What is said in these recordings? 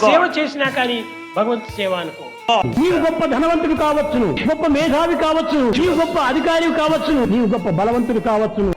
సేవ చేసినా కానీ భగవంతు సేవ అనుకో. నీవు గొప్ప ధనవంతుడు కావచ్చును. గొప్ప మేధావి కావచ్చును. నీవు గొప్ప అధికారి కావచ్చును. నీవు గొప్ప బలవంతుడు కావచ్చును.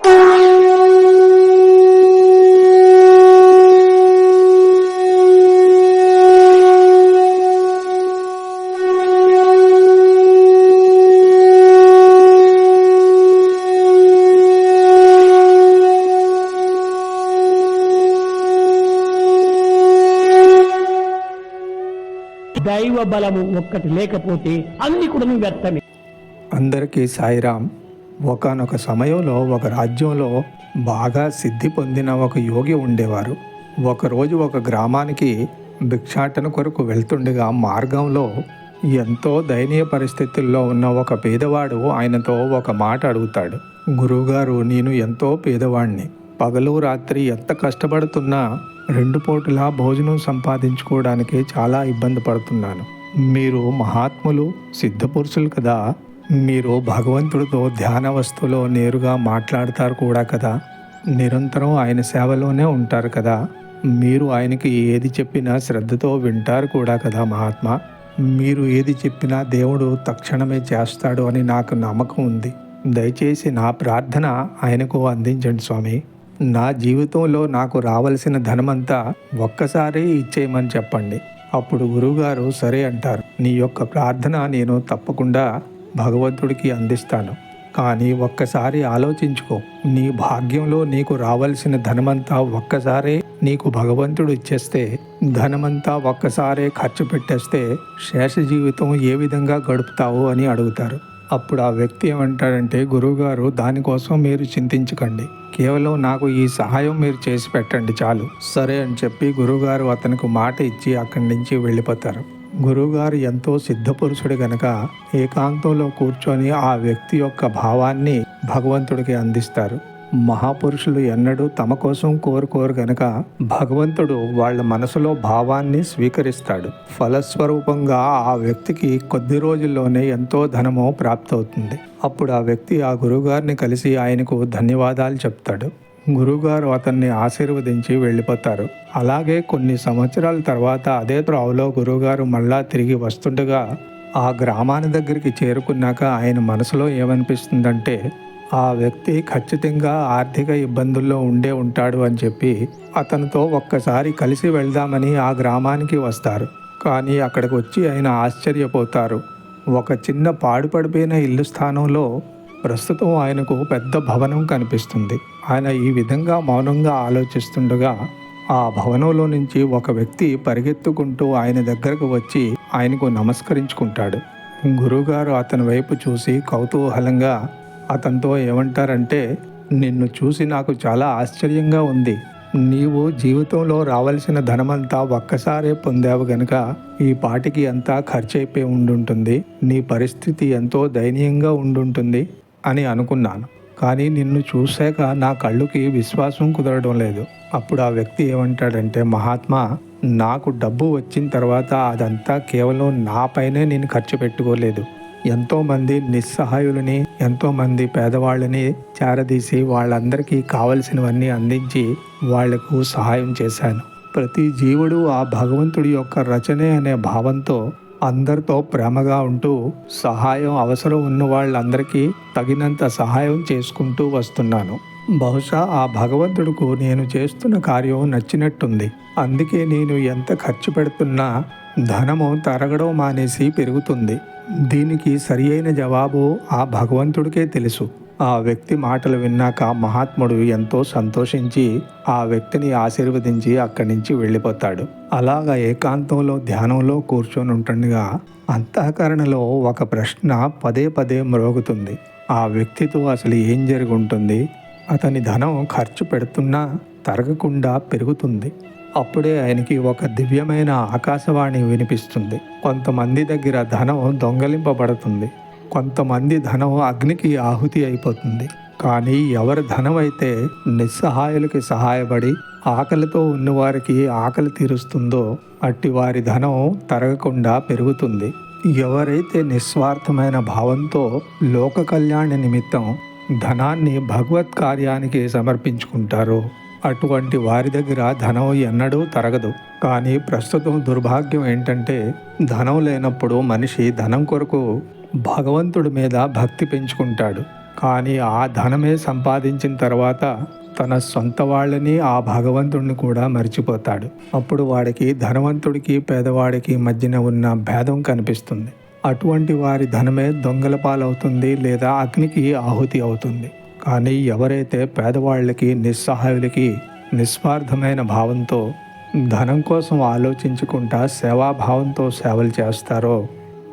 దైవ బలము ఒక్కటి లేకపోతే అన్ని కూడా వ్యర్థమే. అందరికీ సాయిరాం. ఒకనొక సమయంలో ఒక రాజ్యంలో బాగా సిద్ధి పొందిన ఒక యోగి ఉండేవారు. ఒకరోజు ఒక గ్రామానికి భిక్షాటన కొరకు వెళ్తుండగా మార్గంలో ఎంతో దయనీయ పరిస్థితుల్లో ఉన్న ఒక పేదవాడు ఆయనతో ఒక మాట అడుగుతాడు. గురువుగారు నేను ఎంతో పేదవాడిని పగలు రాత్రి ఎంత కష్టపడుతున్నా రెండు పూటలా భోజనం సంపాదించుకోవడానికి చాలా ఇబ్బంది పడుతున్నాను. మీరు మహాత్ములు సిద్ధపురుషులు కదా? మీరు భగవంతుడితో ధ్యాన వస్తువులో నేరుగా మాట్లాడతారు కూడా కదా? నిరంతరం ఆయన సేవలోనే ఉంటారు కదా? మీరు ఆయనకి ఏది చెప్పినా శ్రద్ధతో వింటారు కూడా కదా మహాత్మా? మీరు ఏది చెప్పినా దేవుడు తక్షణమే చేస్తాడు అని నాకు నమ్మకం ఉంది. దయచేసి నా ప్రార్థన ఆయనకు అందించండి స్వామి. నా జీవితంలో నాకు రావలసిన ధనమంతా ఒక్కసారి ఇచ్చేయమని చెప్పండి. అప్పుడు గురువుగారు సరే అంటారు. నీ యొక్క ప్రార్థన నేను తప్పకుండా భగవంతుడికి అందిస్తాను. కానీ ఒక్కసారి ఆలోచించుకో. నీ భాగ్యంలో నీకు రావలసిన ధనమంతా ఒక్కసారే నీకు భగవంతుడు ఇచ్చేస్తే ధనమంతా ఒక్కసారే ఖర్చు పెట్టేస్తే శేష జీవితం ఏ విధంగా గడుపుతావు అని అడుగుతారు. అప్పుడు ఆ వ్యక్తి ఏమంటాడంటే గురువుగారు దానికోసం మీరు చింతించకండి. కేవలం నాకు ఈ సహాయం మీరు చేసి పెట్టండి చాలు. సరే అని చెప్పి గురువుగారు అతనికి మాట ఇచ్చి అక్కడి నుంచి వెళ్ళిపోతారు. గురువుగారు ఎంతో సిద్ధపురుషుడు గనక ఏకాంతంలో కూర్చొని ఆ వ్యక్తి యొక్క భావాన్ని భగవంతుడికి అందిస్తారు. మహాపురుషులు ఎన్నడూ తమ కోసం కోరుకోరు గనక భగవంతుడు వాళ్ళ మనసులో భావాన్ని స్వీకరిస్తాడు. ఫలస్వరూపంగా ఆ వ్యక్తికి కొద్ది రోజుల్లోనే ఎంతో ధనము ప్రాప్తవుతుంది. అప్పుడు ఆ వ్యక్తి ఆ గురువుగారిని కలిసి ఆయనకు ధన్యవాదాలు చెప్తాడు. గురువుగారు అతన్ని ఆశీర్వదించి వెళ్ళిపోతారు. అలాగే కొన్ని సంవత్సరాల తర్వాత అదే త్రావులో గురువుగారు మళ్ళా తిరిగి వస్తుండగా ఆ గ్రామాన్ని దగ్గరికి చేరుకున్నాక ఆయన మనసులో ఏమనిపిస్తుందంటే ఆ వ్యక్తి ఖచ్చితంగా ఆర్థిక ఇబ్బందుల్లో ఉండే ఉంటాడు అని చెప్పి అతనితో ఒక్కసారి కలిసి వెళ్దామని ఆ గ్రామానికి వస్తారు. కానీ అక్కడికి వచ్చి ఆయన ఆశ్చర్యపోతారు. ఒక చిన్న పాడుపడిపోయిన ఇల్లు స్థానంలో ప్రస్తుతం ఆయనకు పెద్ద భవనం కనిపిస్తుంది. ఆయన ఈ విధంగా మౌనంగా ఆలోచిస్తుండగా ఆ భవనంలో నుంచి ఒక వ్యక్తి పరిగెత్తుకుంటూ ఆయన దగ్గరకు వచ్చి ఆయనకు నమస్కరించుకుంటాడు. గురువుగారు అతని వైపు చూసి కౌతూహలంగా అతనితో ఏమంటారంటే నిన్ను చూసి నాకు చాలా ఆశ్చర్యంగా ఉంది. నీవు జీవితంలో రావలసిన ధనమంతా ఒక్కసారే పొందావు గనుక ఈ పాటికి అంతా ఖర్చయిపోయి ఉండుంటుంది. నీ పరిస్థితి ఎంతో దయనీయంగా ఉండుంటుంది అని అనుకున్నాను. కానీ నిన్ను చూశాక నా కళ్ళుకి విశ్వాసం కుదరడం లేదు. అప్పుడు ఆ వ్యక్తి ఏమంటాడంటే మహాత్మా నాకు డబ్బు వచ్చిన తర్వాత అదంతా కేవలం నాపైనే నేను ఖర్చు పెట్టుకోలేదు. ఎంతోమంది నిస్సహాయులని ఎంతోమంది పేదవాళ్ళని చేరదీసి వాళ్ళందరికీ కావలసినవన్నీ అందించి వాళ్ళకు సహాయం చేశాను. ప్రతి జీవుడు ఆ భగవంతుడి యొక్క రచనే అనే భావంతో అందరితో ప్రేమగా ఉంటూ సహాయం అవసరం ఉన్న వాళ్ళందరికీ తగినంత సహాయం చేసుకుంటూ వస్తున్నాను. బహుశా ఆ భగవంతుడుకు నేను చేస్తున్న కార్యం నచ్చినట్టుంది. అందుకే నేను ఎంత ఖర్చు పెడుతున్నా ధనము తరగడం మానేసి పెరుగుతుంది. దీనికి సరి అయిన జవాబు ఆ భగవంతుడికే తెలుసు. ఆ వ్యక్తి మాటలు విన్నాక మహాత్ముడు ఎంతో సంతోషించి ఆ వ్యక్తిని ఆశీర్వదించి అక్కడి నుంచి వెళ్ళిపోతాడు. అలాగా ఏకాంతంలో ధ్యానంలో కూర్చొని ఉంటుండగా అంతఃకరణలో ఒక ప్రశ్న పదే పదే మ్రోగుతుంది. ఆ వ్యక్తితో అసలు ఏం జరిగి ఉంటుంది అతని ధనం ఖర్చు పెడుతున్నా తరగకుండా పెరుగుతుంది. అప్పుడే ఆయనకి ఒక దివ్యమైన ఆకాశవాణి వినిపిస్తుంది. కొంతమంది దగ్గర ధనం దొంగలింపబడుతుంది. కొంతమంది ధనం అగ్నికి ఆహుతి అయిపోతుంది. కానీ ఎవరి ధనం అయితే నిస్సహాయులకి సహాయపడి ఆకలితో ఉన్నవారికి ఆకలి తీరుస్తుందో అట్టి వారి ధనం తరగకుండా పెరుగుతుంది. ఎవరైతే నిస్వార్థమైన భావంతో లోక కళ్యాణ నిమిత్తం ధనాన్ని భగవత్ కార్యానికి సమర్పించుకుంటారో అటువంటి వారి దగ్గర ధనం ఎన్నడూ తరగదు. కానీ ప్రస్తుతం దుర్భాగ్యం ఏంటంటే ధనం లేనప్పుడు మనిషి ధనం కొరకు భగవంతుడి మీద భక్తి పెంచుకుంటాడు. కానీ ఆ ధనమే సంపాదించిన తర్వాత తన సొంత వాళ్ళని ఆ భగవంతుడిని కూడా మర్చిపోతాడు. అప్పుడు వాడికి ధనవంతుడికి పేదవాడికి మధ్యన ఉన్న భేదం కనిపిస్తుంది. అటువంటి వారి ధనమే దొంగల పాలవుతుంది లేదా అగ్నికి ఆహుతి అవుతుంది. కానీ ఎవరైతే పేదవాళ్ళకి నిస్సహాయులకి నిస్వార్థమైన భావంతో ధనం కోసం ఆలోచించుకుంటా సేవాభావంతో సేవలు చేస్తారో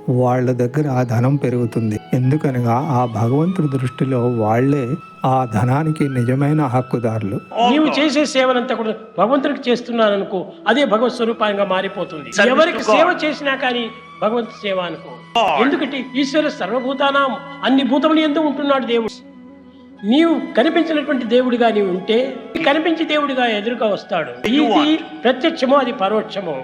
వాళ్ళ దగ్గర ఆ ధనం పెరుగుతుంది. ఎందుకనగా ఆ భగవంతుడి దృష్టిలో వాళ్ళే ఆ ధనానికి నిజమైన హక్కుదారులు. నీవు చేసే సేవనంతా కూడా భగవంతుడికి చేస్తున్నాను అనుకో అదే భగవత్ స్వరూపంగా మారిపోతుంది. ఎవరికి సేవ చేసినా కానీ భగవంతు సేవ అనుకో. ఎందుకంటే ఈశ్వర సర్వభూతానాం అన్ని భూతములు ఎందు ఉంటున్నాడు దేవుడు. నీవు కనిపించినటువంటి దేవుడిగా నీవు ఉంటే కనిపించి దేవుడిగా ఎదురుగా వస్తాడు. ఇది ప్రత్యక్షము అది పరోక్షము.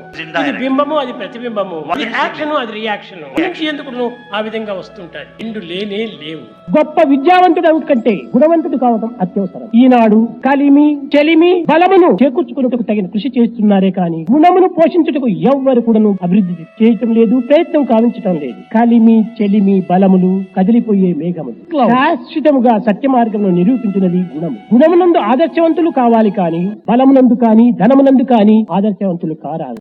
ఇది బింబము అది ప్రతిబింబము. యాక్షన్ అది రియాక్షన్. నుంచి ఎందుకు నువ్వు ఆ విధంగా వస్తుంటాయి. రెండు లేనే లేవు. గొప్ప విద్యావంతుడు కంటే గుణవంతుడు కావడం అత్యవసరం. ఈనాడు కలిమి చెలిమి బలమును చేకూర్చుకున్నట్టుకు తగిన కృషి చేస్తున్నారే కానీ గుణమును పోషించుటకు ఎవ్వరు కూడాను అభివృద్ధి చేయటం లేదు ప్రయత్నం కావించటం లేదు. కలిమి చెలిమి బలములు కదిలిపోయే మేఘములు. శాశ్వతముగా సత్య మార్గంలో నిరూపించినది గుణము గుణమునందు ఆదర్శవంతులు కావాలి కానీ బలమునందు కానీ ధనమునందు కానీ ఆదర్శవంతులు కారాదు.